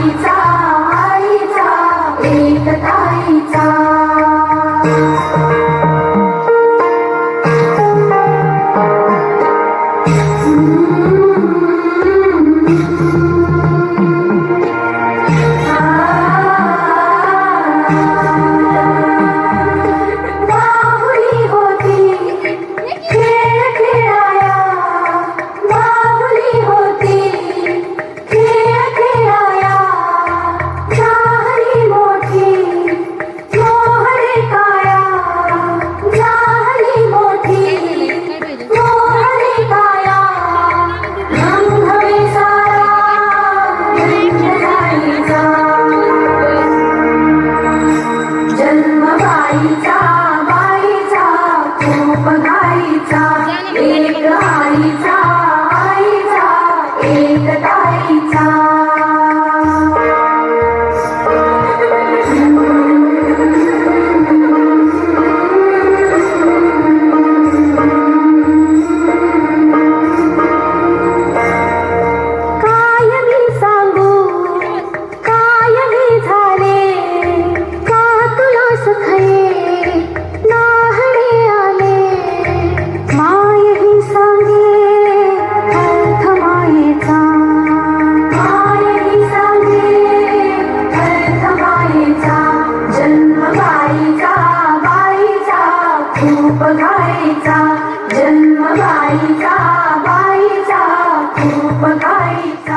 Pizza. ताईचा एक आईचा एक ताईचा. उपकारीचा जन्म बाईचा बाईचा उपकारीचा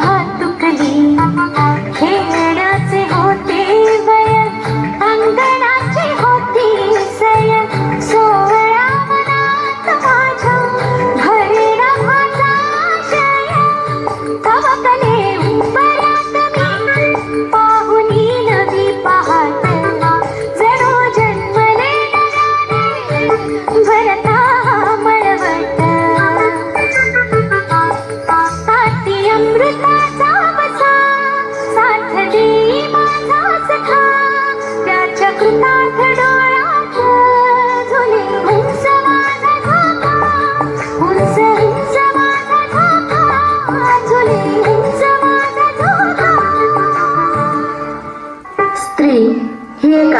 भातुकली.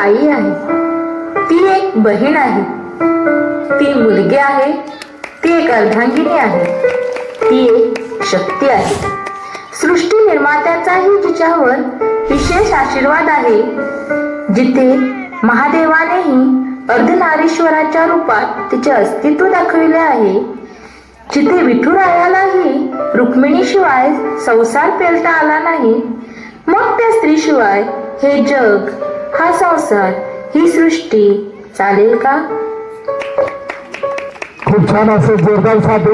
आई आहे. ती एक बहीण आहे. ती मुलगी आहे. ती एक अर्धांगिनी आहे. ती एक शक्ती आहे. सृष्टी निर्मात्याचाही जिच्यावर विशेष आशीर्वाद आहे जिथे महादेवानेही अर्धनारीश्वराच्या रूपात तिचे अस्तित्व दाखविले आहे जिथे विठुरायालाही रुक्मिणीशिवाय संसार पेलता आला नाही मग त्या स्त्रीशिवाय हे जग हा संसार ही सृष्टी चालेल का? खूप छान असं जोरदार साथ